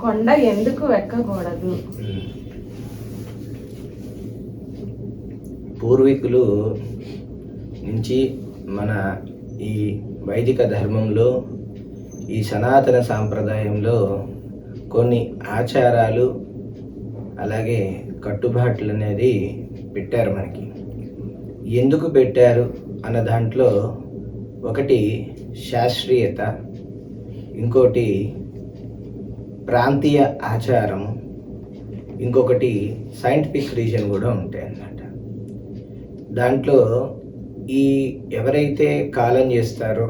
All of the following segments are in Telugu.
కొండ ఎందుకు ఎక్కకూడదు పూర్వీకులు నుంచి మన ఈ వైదిక ధర్మంలో ఈ సనాతన సాంప్రదాయంలో కొన్ని ఆచారాలు అలాగే కట్టుబాట్లు అనేది పెట్టారు మనకి. ఎందుకు పెట్టారు అన్న దాంట్లో ఒకటి శాస్త్రీయత ఇంకోటి ప్రాంతీయ ఆచారము ఇంకొకటి సైంటిఫిక్ రీజన్ కూడా ఉంటాయి అన్నమాట. దాంట్లో ఈ ఎవరైతే కాలం చేస్తారో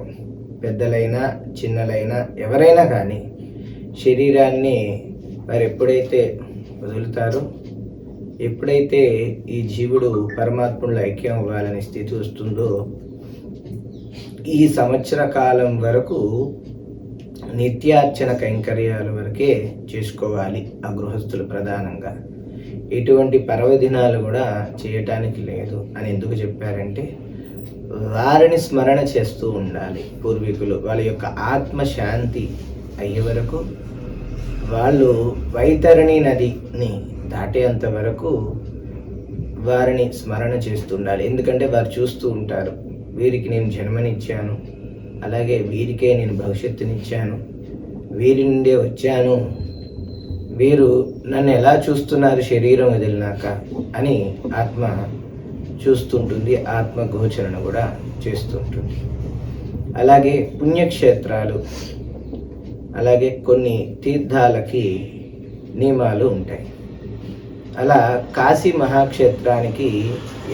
పెద్దలైనా చిన్నలైనా ఎవరైనా కానీ శరీరాన్ని వారు ఎప్పుడైతే వదులుతారో ఎప్పుడైతే ఈ జీవుడు పరమాత్ముడు ఐక్యం అవ్వాలని స్థితి వస్తుందో ఈ సంవత్సర కాలం వరకు నిత్యార్చన కైంకర్యాలు వరకే చేసుకోవాలి ఆ గృహస్థులు ప్రధానంగా. ఎటువంటి పర్వదినాలు కూడా చేయటానికి లేదు అని ఎందుకు చెప్పారంటే వారిని స్మరణ చేస్తూ ఉండాలి పూర్వీకులు. వాళ్ళ యొక్క ఆత్మ శాంతి అయ్యే వరకు వాళ్ళు వైతరణి నదిని దాటేంత వరకు వారిని స్మరణ చేస్తుండాలి ఎందుకంటే వారు చూస్తూ ఉంటారు వీరికి నేను జన్మనిచ్చాను అలాగే వీరికే నేను భవిష్యత్తునిచ్చాను. వీరి నుండే వచ్చాను. వీరు నన్ను ఎలా చూస్తున్నారు శరీరం వదిలినాక అని ఆత్మ చూస్తుంటుంది ఆత్మ గోచరణ కూడా చేస్తుంటుంది. అలాగే పుణ్యక్షేత్రాలు అలాగే కొన్ని తీర్థాలకి నియమాలు ఉంటాయి. అలా కాశీ మహాక్షేత్రానికి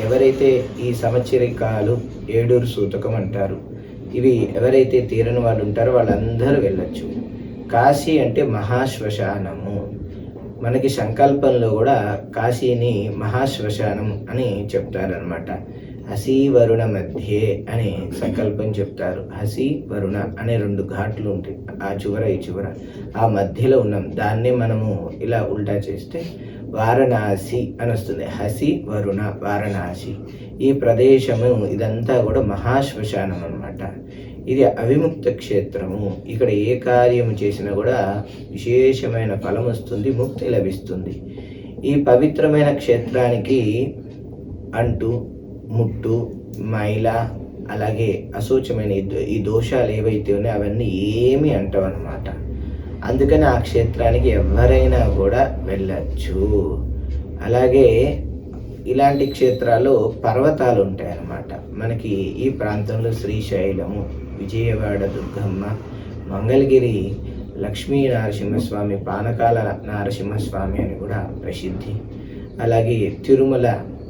ఎవరైతే ఈ సంవత్సరికాలు ఏడూరు సూతకం అంటారు ఇవి ఎవరైతే తీరని వాళ్ళు ఉంటారో వాళ్ళందరూ వెళ్ళొచ్చు. కాశీ అంటే మహాశ్మశానము. మనకి సంకల్పంలో కూడా కాశీని మహాశ్మశానం అని చెప్తారనమాట హసి వరుణ మధ్యే అని సంకల్పం చెప్తారు. హసి వరుణ అనే రెండు ఘాట్లు ఉంటాయి. ఆ చివర ఈ చివర. ఆ మధ్యలో ఉన్నాం. దాన్నే మనము ఇలా ఉల్టా చేస్తే వారణాసి అని వస్తుంది. హసి వరుణ వారణాసి. ఈ ప్రదేశము ఇదంతా కూడా మహాశ్మశానం అనమాట ఇది అవిముక్త క్షేత్రము. ఇక్కడ ఏ కార్యము చేసినా కూడా విశేషమైన ఫలం వస్తుంది ముక్తి లభిస్తుంది. ఈ పవిత్రమైన క్షేత్రానికి అంటు ముట్టు మైల అలాగే అశోచమైన ఈ దో- ఈ దోషాలు ఏవైతే ఉన్నాయో అవన్నీ ఏమి అంటవన్నమాట. అందుకని ఆ క్షేత్రానికి ఎవరైనా కూడా వెళ్ళచ్చు. అలాగే ఇలాంటి క్షేత్రాల్లో పర్వతాలు ఉంటాయి అన్నమాట మనకి ఈ ప్రాంతంలో శ్రీశైలము విజయవాడ దుర్గమ్మ మంగళగిరి లక్ష్మీ నరసింహస్వామి పానకాల నరసింహస్వామి అని కూడా ప్రసిద్ధి. అలాగే తిరుమల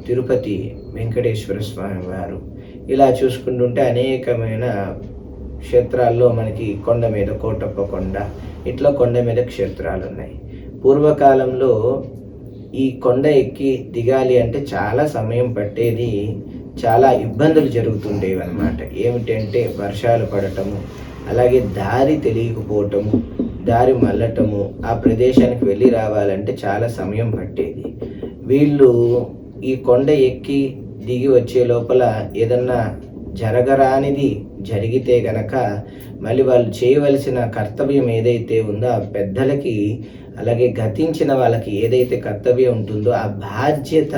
తిరుపతి వెంకటేశ్వర స్వామి వారు. ఇలా చూసుకుంటుంటే అనేకమైన క్షేత్రాల్లో మనకి కొండ మీద కోటప్ప కొండ ఇట్లా కొండ మీద క్షేత్రాలు ఉన్నాయి. పూర్వకాలంలో ఈ కొండ ఎక్కి దిగాలి అంటే చాలా సమయం పట్టేది చాలా ఇబ్బందులు జరుగుతుండేవి అనమాట ఏమిటంటే వర్షాలు పడటము అలాగే దారి తెలియకపోవటము దారి మళ్ళటము ఆ ప్రదేశానికి వెళ్ళి రావాలంటే చాలా సమయం పట్టేది. వీళ్ళు ఈ కొండ ఎక్కి దిగి వచ్చే లోపల ఏదన్నా జరగరానిది జరిగితే గనక మళ్ళీ వాళ్ళు చేయవలసిన కర్తవ్యం ఏదైతే ఉందో ఆ పెద్దలకి అలాగే గతించిన వాళ్ళకి ఏదైతే కర్తవ్యం ఉంటుందో ఆ బాధ్యత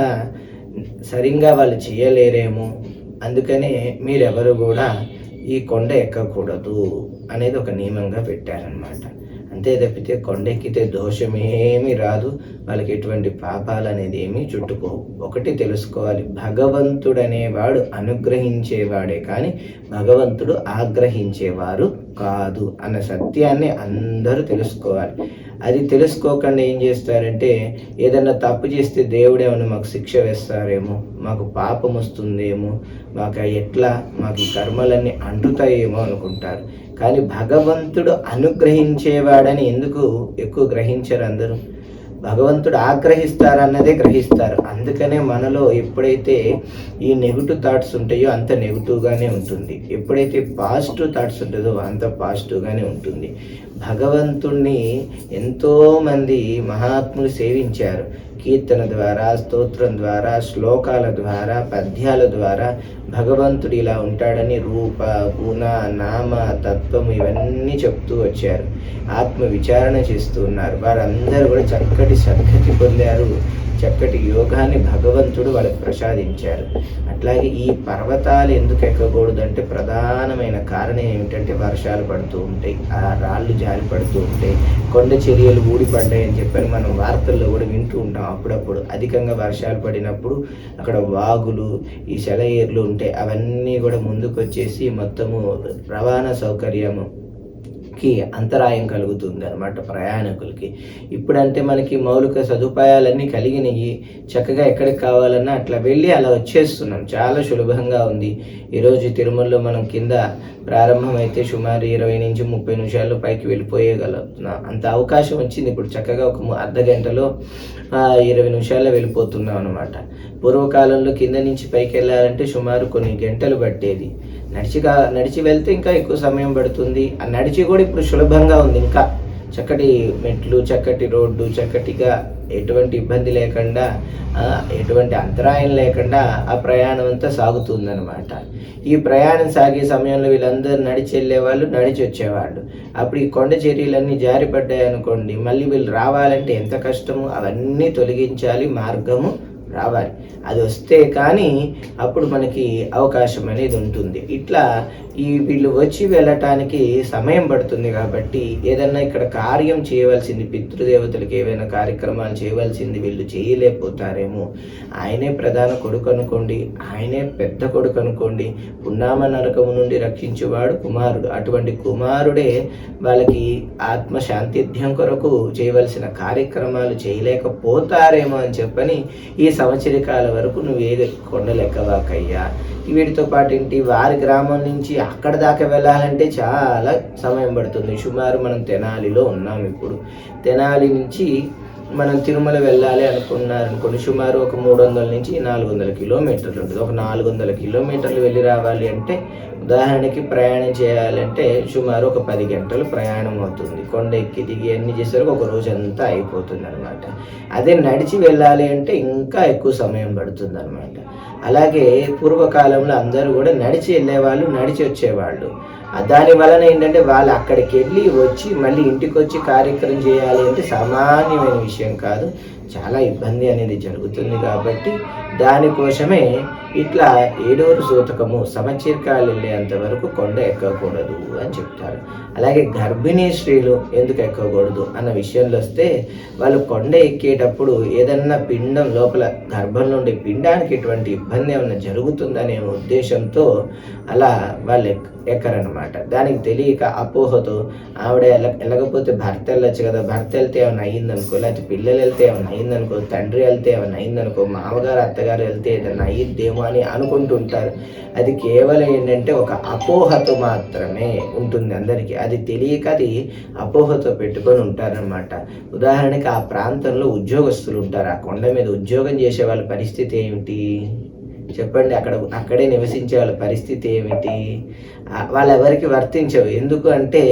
సరిగ్గా వాళ్ళు చేయలేరేమో. అందుకనే మీరెవరు కూడా ఈ కొండ ఎక్కకూడదు అనేది ఒక నియమంగా పెట్టారనమాట అంతే తప్పితే కొండ ఎక్కితే దోషమేమీ రాదు. వాళ్ళకి ఎటువంటి పాపాలు అనేది ఏమీ చుట్టుకోవు. ఒకటి తెలుసుకోవాలి భగవంతుడు అనేవాడు అనుగ్రహించేవాడే కానీ భగవంతుడు ఆగ్రహించేవారు కాదు అన్న సత్యాన్ని అందరూ తెలుసుకోవాలి. అది తెలుసుకోకుండా ఏం చేస్తారంటే ఏదన్నా తప్పు చేస్తే దేవుడేమన్నా మాకు శిక్ష వేస్తారేమో మాకు పాపం వస్తుందేమో మాకు ఎట్లా మాకు ఈ కర్మలన్నీ అంటుతాయేమో అనుకుంటారు. కానీ భగవంతుడు అనుగ్రహించేవాడని ఎందుకు ఎక్కువ గ్రహించరు అందరూ? భగవంతుడు ఆగ్రహిస్తారన్నదే గ్రహిస్తారు. అందుకనే మనలో ఎప్పుడైతే ఈ నెగిటివ్ థాట్స్ ఉంటాయో అంత నెగిటివ్గానే ఉంటుంది. ఎప్పుడైతే పాజిటివ్ థాట్స్ ఉంటుందో అంత పాజిటివ్గానే ఉంటుంది. భగవంతుణ్ణి ఎంతోమంది మహాత్ములు సేవించారు. కీర్తన ద్వారా స్తోత్రం ద్వారా శ్లోకాల ద్వారా పద్యాల ద్వారా భగవంతుడు ఇలా ఉంటాడని రూప గుణ నామ తత్వం ఇవన్నీ చెప్తూ వచ్చారు. ఆత్మ విచారణ చేస్తూ ఉన్నారు. వారందరూ కూడా చక్కటి సద్గతి పొందారు. చక్కటి యోగాన్ని భగవంతుడు వాళ్ళకి ప్రసాదించారు. అట్లాగే ఈ పర్వతాలు ఎందుకు ఎక్కకూడదు అంటే ప్రధానమైన కారణం ఏమిటంటే వర్షాలు పడుతూ ఉంటాయి ఆ రాళ్ళు జారి పడుతూ ఉంటాయి కొండ చర్యలు ఊడిపడ్డాయి అని చెప్పని మనం వార్తల్లో కూడా వింటూ ఉంటాం అప్పుడప్పుడు. అధికంగా వర్షాలు పడినప్పుడు అక్కడ వాగులు ఈ సెలయేర్లు ఉంటాయి అవన్నీ కూడా ముందుకు వచ్చేసి మొత్తము రవాణా సౌకర్యము కి అంతరాయం కలుగుతుంది అనమాట ప్రయాణికులకి. ఇప్పుడంటే మనకి మౌలిక సదుపాయాలన్నీ కలిగినాయి చక్కగా ఎక్కడికి కావాలన్నా అట్లా వెళ్ళి అలా వచ్చేస్తున్నాం. చాలా సులభంగా ఉంది. ఈరోజు తిరుమలలో మనం కింద ప్రారంభమైతే సుమారు ఇరవై నుంచి ముప్పై నిమిషాల్లో పైకి వెళ్ళిపోయగలుగుతున్నాం అంత అవకాశం వచ్చింది. ఇప్పుడు చక్కగా ఒక అర్ధ గంటలో ఇరవై నిమిషాల్లో వెళ్ళిపోతున్నాం అనమాట పూర్వకాలంలో కింద నుంచి పైకి వెళ్ళాలంటే సుమారు కొన్ని గంటలు పట్టేది. నడిచిగా నడిచి వెళ్తే ఇంకా ఎక్కువ సమయం పడుతుంది. ఆ నడిచి కూడా ఇప్పుడు సులభంగా ఉంది. ఇంకా చక్కటి మెట్లు చక్కటి రోడ్డు చక్కటిగా ఎటువంటి ఇబ్బంది లేకుండా ఎటువంటి అంతరాయం లేకుండా ఆ ప్రయాణం అంతా సాగుతుందనమాట ఈ ప్రయాణం సాగే సమయంలో వీళ్ళందరూ నడిచి వెళ్ళేవాళ్ళు నడిచి వచ్చేవాళ్ళు. అప్పుడు ఈ కొండ చర్యలన్నీ జారిపడ్డాయి అనుకోండి మళ్ళీ వీళ్ళు రావాలంటే ఎంత కష్టము అవన్నీ తొలగించాలి. మార్గము రావాలి. అది వస్తే కానీ అప్పుడు మనకి అవకాశం అనేది ఉంటుంది. ఇట్లా ఈ వీళ్ళు వచ్చి వెళ్ళటానికి సమయం పడుతుంది కాబట్టి ఏదన్నా ఇక్కడ కార్యం చేయవలసింది పితృదేవతలకు ఏవైనా కార్యక్రమాలు చేయవలసింది వీళ్ళు చేయలేకపోతారేమో. ఆయనే ప్రధాన కొడుకు అనుకోండి ఆయనే పెద్ద కొడుకు అనుకోండి పున్నామ నరకము నుండి రక్షించేవాడు కుమారుడు. అటువంటి కుమారుడే వాళ్ళకి ఆత్మ శాంతిధ్యం కొరకు చేయవలసిన కార్యక్రమాలు చేయలేకపోతారేమో అని చెప్పని ఈ సంవత్సరకాల వరకు నువ్వు ఏ కొండలెక్కవాకయ్యా? వీటితో పాటు ఏంటి వారి గ్రామం నుంచి అక్కడ దాకా వెళ్ళాలంటే చాలా సమయం పడుతుంది. సుమారు మనం తెనాలిలో ఉన్నాం ఇప్పుడు. తెనాలి నుంచి మనం తిరుమల వెళ్ళాలి అనుకున్నారు అనుకోండి సుమారు ఒక మూడు వందల నుంచి నాలుగు వందల కిలోమీటర్లు ఉంటుంది. ఒక నాలుగు వందల కిలోమీటర్లు వెళ్ళి రావాలి అంటే ఉదాహరణకి ప్రయాణం చేయాలంటే సుమారు ఒక పది గంటలు ప్రయాణం అవుతుంది. కొండ ఎక్కి దిగి అన్ని చేసరికి ఒక రోజు అంతా అయిపోతుంది అనమాట అదే నడిచి వెళ్ళాలి అంటే ఇంకా ఎక్కువ సమయం పడుతుంది అనమాట అలాగే పూర్వకాలంలో అందరూ కూడా నడిచి వెళ్ళేవాళ్ళు నడిచి వచ్చేవాళ్ళు. దాని వలన ఏంటంటే వాళ్ళు అక్కడికి వెళ్ళి వచ్చి మళ్ళీ ఇంటికి వచ్చి కార్యక్రమం చేయాలి అంటే సామాన్యమైన విషయం కాదు. చాలా ఇబ్బంది అనేది జరుగుతుంది కాబట్టి దానికోసమే ఇట్లా ఏడూరు సూతకము సమచీర్కాలు వెళ్ళేంత వరకు కొండ ఎక్కకూడదు అని చెప్తారు. అలాగే గర్భిణీ స్త్రీలు ఎందుకు ఎక్కకూడదు అన్న విషయంలో వస్తే వాళ్ళు కొండ ఎక్కేటప్పుడు ఏదన్నా పిండం లోపల గర్భం నుండి పిండానికి ఎటువంటి ఇబ్బంది ఏమైనా జరుగుతుందనే ఉద్దేశంతో అలా వాళ్ళు ఎక్ ఎక్కరనమాట దానికి తెలియక అపోహతో ఆవిడ ఎల్ల వెళ్ళకపోతే భర్త వెళ్ళొచ్చు కదా భర్త వెళ్తే ఏమైనా అయ్యిందనుకో లేకపోతే పిల్లలు వెళ్తే ఏమైనా అయ్యిందనుకో తండ్రి వెళ్తే ఏమైనా అయ్యిందనుకో మామగారు అత్త అత్తగారు వెళ్తే ఏదైనా అయ్యిద్దేమో అని అనుకుంటుంటారు. అది కేవలం ఏంటంటే ఒక అపోహతో మాత్రమే ఉంటుంది అందరికీ. అది తెలియక అది అపోహతో పెట్టుకొని ఉంటారనమాట ఉదాహరణకి ఆ ప్రాంతంలో ఉద్యోగస్తులు ఉంటారు. ఆ కొండ మీద ఉద్యోగం చేసే వాళ్ళ పరిస్థితి ఏమిటి? చెప్పండి అక్కడ అక్కడే నివసించే వాళ్ళ పరిస్థితి ఏమిటి? వాళ్ళెవరికి వర్తించవు. ఎందుకు అంటే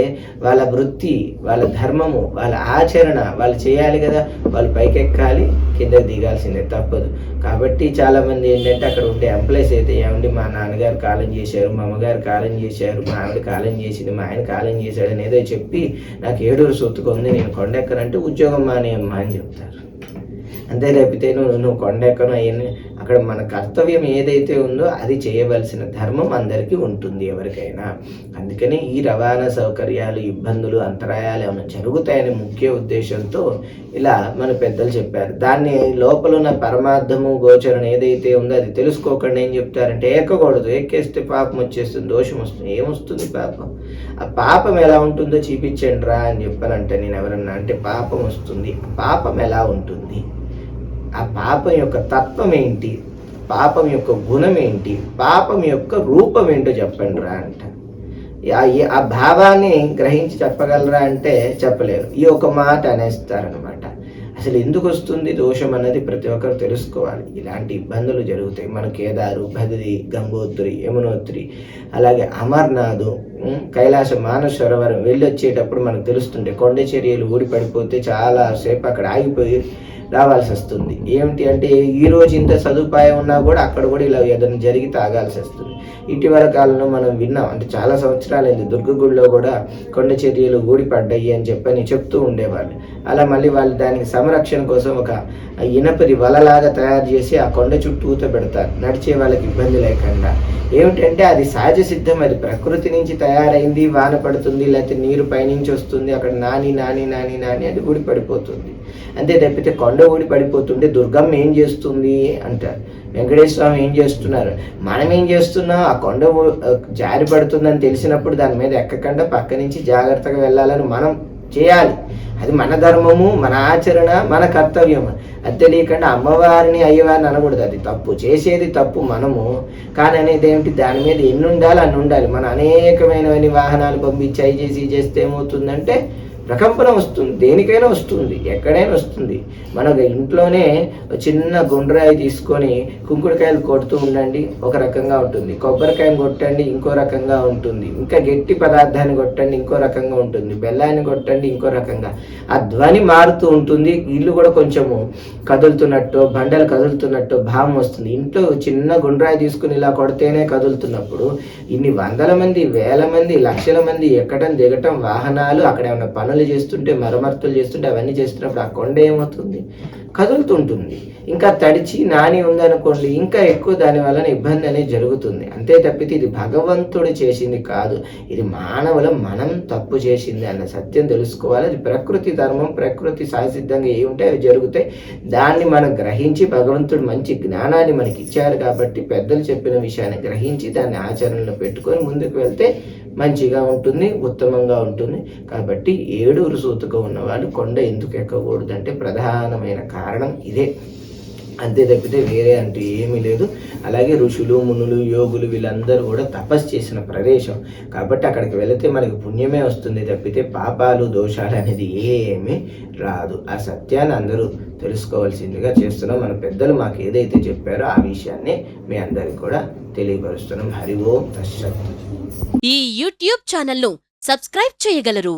వాళ్ళ వృత్తి వాళ్ళ ధర్మము వాళ్ళ ఆచరణ వాళ్ళు చేయాలి కదా వాళ్ళు పైకెక్కాలి కింద దిగాల్సిందే తప్పదు. కాబట్టి చాలామంది ఏంటంటే అక్కడ ఉండే ఎంప్లాయీస్ అయితే ఏమండి మా నాన్నగారు కాలం చేశారు మా అమ్మగారు కాలం చేశారు మా ఆవిడ కాలం చేసింది మా ఆయన కాలం చేశాడు అనేదో ఏదో చెప్పి నాకు ఏడూరు సొత్తుకుంది నేను కొండెక్కనంటే ఉద్యోగం మానేయమ్మా అని చెప్తారు. అంతే లేకపోతే నువ్వు నువ్వు కొండ ఎక్కను అవన్నీ అక్కడ మన కర్తవ్యం ఏదైతే ఉందో అది చేయవలసిన ధర్మం అందరికీ ఉంటుంది ఎవరికైనా. అందుకని ఈ రవాణా సౌకర్యాలు ఇబ్బందులు అంతరాయాలు ఏమైనా జరుగుతాయనే ముఖ్య ఉద్దేశంతో ఇలా మన పెద్దలు చెప్పారు. దాన్ని లోపల ఉన్న పరమార్థము గోచరణ ఏదైతే ఉందో అది తెలుసుకోకుండా ఏం చెప్తారంటే ఎక్కకూడదు ఎక్కేస్తే పాపం వచ్చేస్తుంది దోషం వస్తుంది. ఏమొస్తుంది పాపం? ఆ పాపం ఎలా ఉంటుందో చూపించండి రా అని చెప్పానంటే నేను ఎవరన్నా అంటే పాపం వస్తుంది. పాపం ఎలా ఉంటుంది? ఆ పాపం యొక్క తత్వం ఏంటి పాపం యొక్క గుణం ఏంటి పాపం యొక్క రూపం ఏంటో చెప్పండి రా అంట. ఆ- భావాన్ని గ్రహించి చెప్పగలరా అంటే చెప్పలేరు. ఈ ఒక మాట అనేస్తారనమాట అసలు ఎందుకు వస్తుంది దోషం అన్నది ప్రతి ఒక్కరు తెలుసుకోవాలి. ఇలాంటి ఇబ్బందులు జరుగుతాయి. మన కేదారు బద్రి గంగోత్రి యమునోత్రి అలాగే అమర్నాథ్ కైలాస మానస సరోవరం వెళ్ళి వచ్చేటప్పుడు మనకు తెలుస్తుంటే కొండ చర్యలు ఊడి పడిపోతే అక్కడ ఆగిపోయి రావాల్సి వస్తుంది ఏమిటి అంటే ఈరోజు ఇంత సదుపాయం ఉన్నా కూడా అక్కడ కూడా ఇలా ఏదైనా జరిగి తాగాల్సి వస్తుంది ఇటీవల కాలంలో మనం విన్నాం అంటే చాలా సంవత్సరాలైంది దుర్గగుడిలో కూడా కొండ చర్యలు ఊడిపడ్డాయి అని చెప్పని చెప్తూ ఉండేవాళ్ళు. అలా మళ్ళీ వాళ్ళు దానికి సంరక్షణ కోసం ఒక ఇనపది వలలాగా తయారు చేసి ఆ కొండ చుట్టూతో పెడతారు. నడిచే వాళ్ళకి ఇబ్బంది లేకుండా. ఏమిటంటే అది సహజ సిద్ధం. అది ప్రకృతి నుంచి తయారైంది వాన పడుతుంది లేకపోతే నీరు పైనుంచి వస్తుంది అక్కడ నాని నాని నాని నాని అది ఊడి పడిపోతుంది. అంతే తప్పితే కొండ ఊడి పడిపోతుంటే దుర్గమ్మ ఏం చేస్తుంది అంటారు. వెంకటేశ్వర స్వామి ఏం చేస్తున్నారు? మనం ఏం చేస్తున్నాం? ఆ కొండ జారి పడుతుందని తెలిసినప్పుడు దాని మీద ఎక్కకుండా పక్క నుంచి జాగ్రత్తగా వెళ్ళాలని మనం చేయాలి. అది మన ధర్మము మన ఆచరణ మన కర్తవ్యం అది తెలియకుండా అమ్మవారిని అయ్యవారిని అనకూడదు. అది తప్పు. చేసేది తప్పు మనము. కానీ అనేది ఏమిటి? దాని మీద ఎన్ని ఉండాలి అన్ని ఉండాలి మన అనేకమైనవన్నీ వాహనాలు పంపించి అవి చేసి చేస్తే ఏమవుతుందంటే ప్రకంపన వస్తుంది. దేనికైనా వస్తుంది. ఎక్కడైనా వస్తుంది. మన ఇంట్లోనే చిన్న గుండ్రాయి తీసుకొని కుంకుడుకాయలు కొడుతూ ఉండండి. ఒక రకంగా ఉంటుంది. కొబ్బరికాయని కొట్టండి. ఇంకో రకంగా ఉంటుంది. ఇంకా గట్టి పదార్థాన్ని కొట్టండి. ఇంకో రకంగా ఉంటుంది. బెల్లాన్ని కొట్టండి. ఇంకో రకంగా. ఆ ధ్వని మారుతూ ఉంటుంది. ఇల్లు కూడా కొంచెము కదులుతున్నట్టు బండలు కదులుతున్నట్టు భావం వస్తుంది. ఇంట్లో చిన్న గుండ్రాయి తీసుకుని ఇలా కొడితేనే కదులుతున్నప్పుడు ఇన్ని వందల మంది వేల మంది లక్షల మంది ఎక్కడం దిగటం వాహనాలు అక్కడ ఏమైనా పనులు చేస్తుంటే మరమర్తులు చేస్తుంటే అవన్నీ చేస్తున్నప్పుడు ఆ కొండ ఏమవుతుంది? కదులుతుంటుంది. ఇంకా తడిచి నాని ఉందనుకోండి ఇంకా ఎక్కువ దాని వలన ఇబ్బంది అనేది జరుగుతుంది. అంతే తప్పితే ఇది భగవంతుడు చేసింది కాదు. ఇది మానవుల మనం తప్పు చేసింది అన్న సత్యం తెలుసుకోవాలి. అది ప్రకృతి ధర్మం ప్రకృతి సహసిద్ధంగా ఏ ఉంటే అవి జరుగుతాయి. దాన్ని మనం గ్రహించి భగవంతుడు మంచి జ్ఞానాన్ని మనకి ఇచ్చారు కాబట్టి పెద్దలు చెప్పిన విషయాన్ని గ్రహించి దాన్ని ఆచరణలో పెట్టుకొని ముందుకు వెళ్తే మంచిగా ఉంటుంది ఉత్తమంగా ఉంటుంది. కాబట్టి ఏడూరు సూతుగా ఉన్నవాళ్ళు కొండ ఎందుకు ఎక్కకూడదు అంటే ప్రధానమైన కారణం ఇదే. అంతే తప్పితే వేరే అంటూ ఏమీ లేదు. అలాగే ఋషులు మునులు యోగులు వీళ్ళందరూ కూడా తపస్సు చేసిన ప్రదేశం. కాబట్టి అక్కడికి వెళితే మనకి పుణ్యమే వస్తుంది తప్పితే పాపాలు దోషాలు అనేది ఏమీ రాదు. ఆ సత్యాన్ని అందరూ తెలుసుకోవాల్సిందిగా చేస్తున్నాం. మన పెద్దలు మాకు ఏదైతే చెప్పారో ఆ విషయాన్ని మీ అందరికి కూడా తెలియపరుస్తున్నాం. హరి ఓం ఈ యూట్యూబ్ ఛానల్ను సబ్స్క్రైబ్ చేయగలరు.